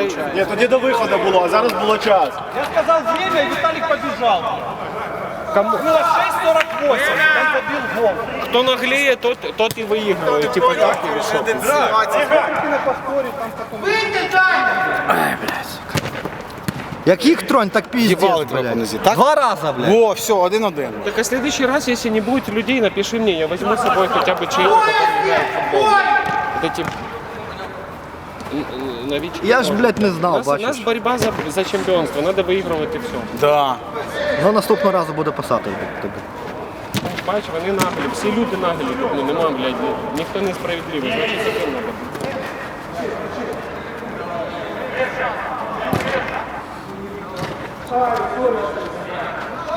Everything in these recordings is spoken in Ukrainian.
получается. Ні, тоді до виходу було, а зараз було час. Я сказал время, и Виталик побежал. Кому? Было 6.48, он забил гол. Кто наглее, тот, тот и выигрывает. Типа так и решил. На повторе там потом... Як їх тронь, так Їбали піздець, тебе по нозі, блядь. так? Два рази, блядь. Во, все, один-один. Так а в следующий раз, если не будет людей, напиши мне, я возьму с собой хотя бы чей который играет в футбол. Вот эти н- н- новички. Я ж, блядь, не знав, у нас, у бачиш. нас борьба за, за чемпионство, надо выигрывать и все. Да. Ну наступного разу буде писати тобі. Бач, вони наглі, всі люди наглі, тут ну, нема, блядь, ні- ніхто не справедливий, значить закон надо.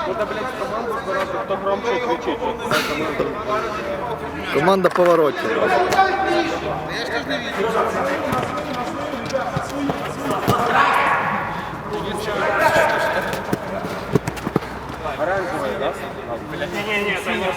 Надо, блядь, команду збирати, хто громче кричить. Команда поворотів.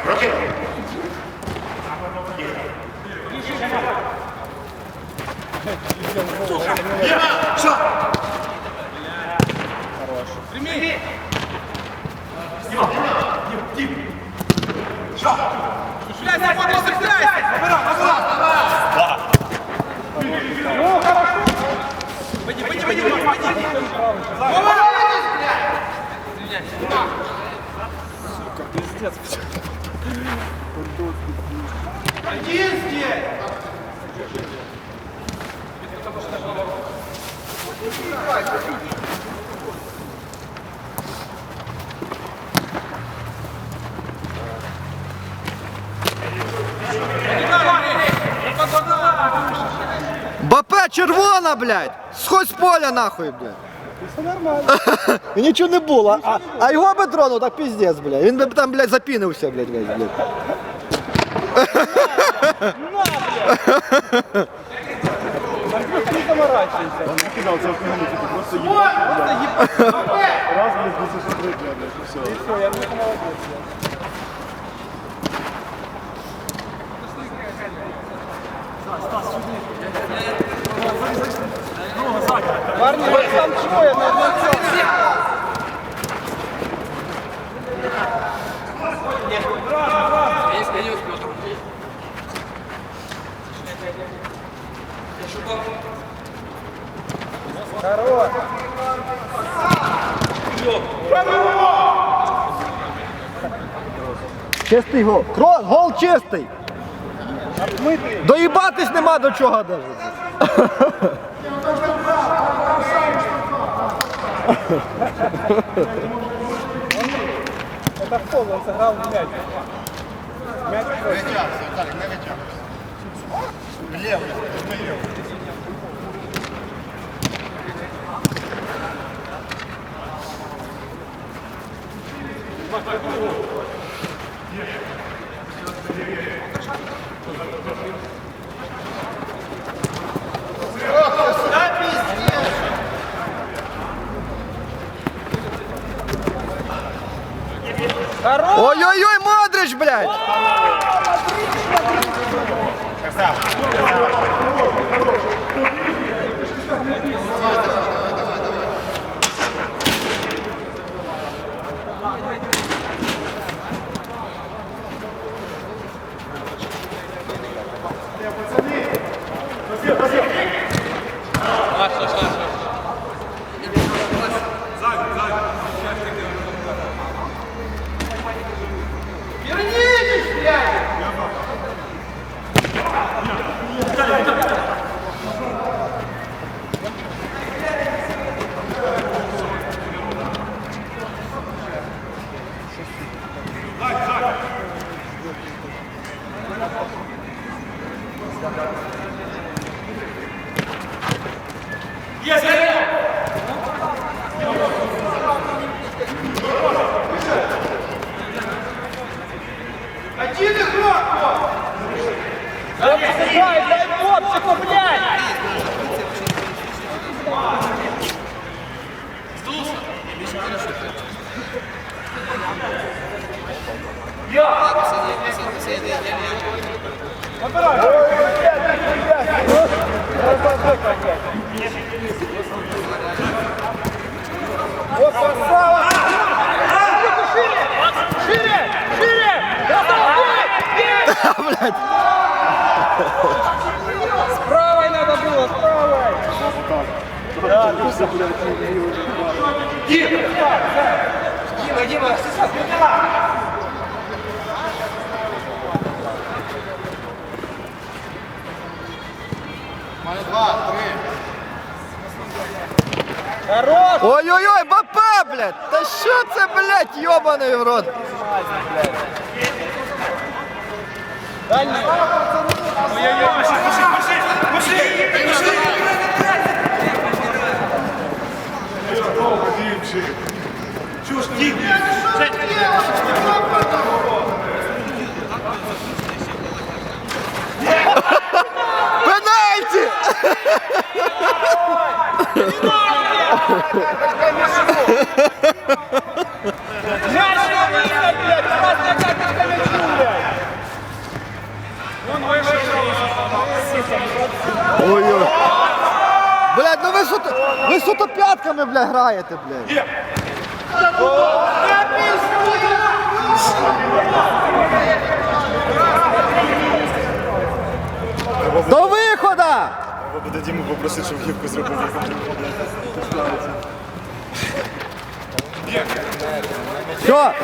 그렇게. 야, 샷. Хорош. Прими. Дима, Дима, Дима. 샷. Блядь, БП червона, блядь! Сходь з поля нахуй, блядь. Все нормально. І нічого не було. А, а його би тронув, так піздець, блядь. Він би там, блядь, запінився, блядь, весь, блядь. Раз, блядь, все. Все, я не молодец. Чистий гол. Крон, гол чистий. Доїбатись нема до чого навіть. Это в! Ой-ой-ой, Модрич, блядь! Yes, yes, yes. Блядь. С правой надо было, с правой! Хорош! Ой-ой-ой, БП, блядь! Та що це, блядь, йобаний в рот? Дальний! Пенальті! Мяч на выход, блядь! Красная карточка мячу, блядь! Ой-ой. Блядь, ну ви суто, ви суто п'ятками, блядь, граєте, блядь. До виходу! Треба буде Діму попросити, щоб гівку зробив. Все,